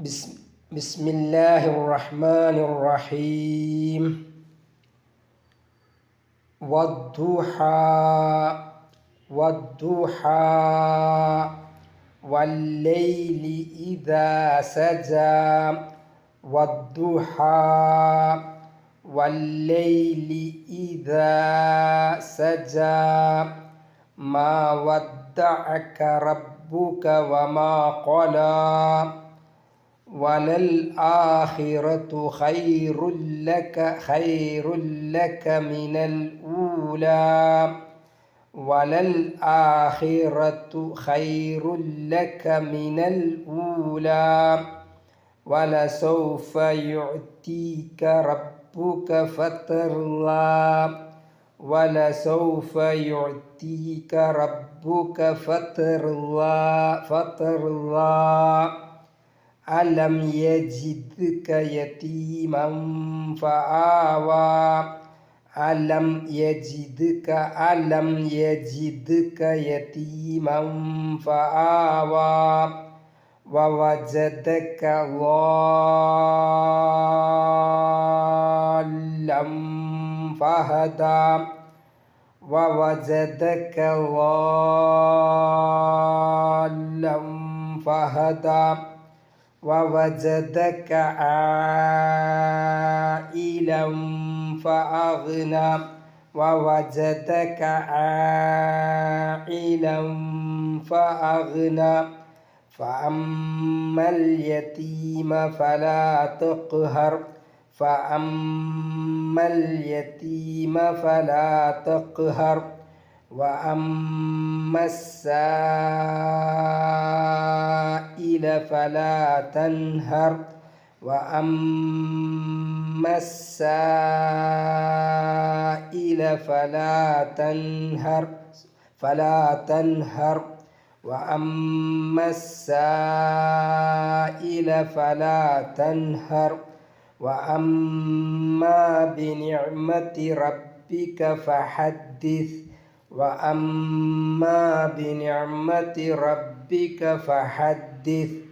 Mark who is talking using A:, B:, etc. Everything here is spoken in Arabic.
A: بسم, بسم الله الرحمن الرحيم والضحى والضحى والليل إذا سجى والضحى والليل إذا سجى ما ودعك ربك وما قلى وللآخرة خير لك خير لك من الأولى. وللآخرة خير لك من الأولى. ولسوف يعطيك ربك فترضى. ولسوف يعطيك ربك فترضى فترضى. ألم يجدك يتيما فآوى؟ ألم يجدك ألم يجدك يتيما فآوى؟ ووجدك ضالا فهدى؟ ووجدك ضالا فهدى؟ ووجدك عائلا فأغنى. ووجدك عائلا فأغنى. فأما اليتيم فلا تقهر. فأما اليتيم فلا تقهر. وأما السائل فلا تنهر وأما السائل فلا تنهر فلا تنهر وأما السائل فلا تنهر وأما بنعمة ربك فحدث وأما بنعمة ربك فحدث.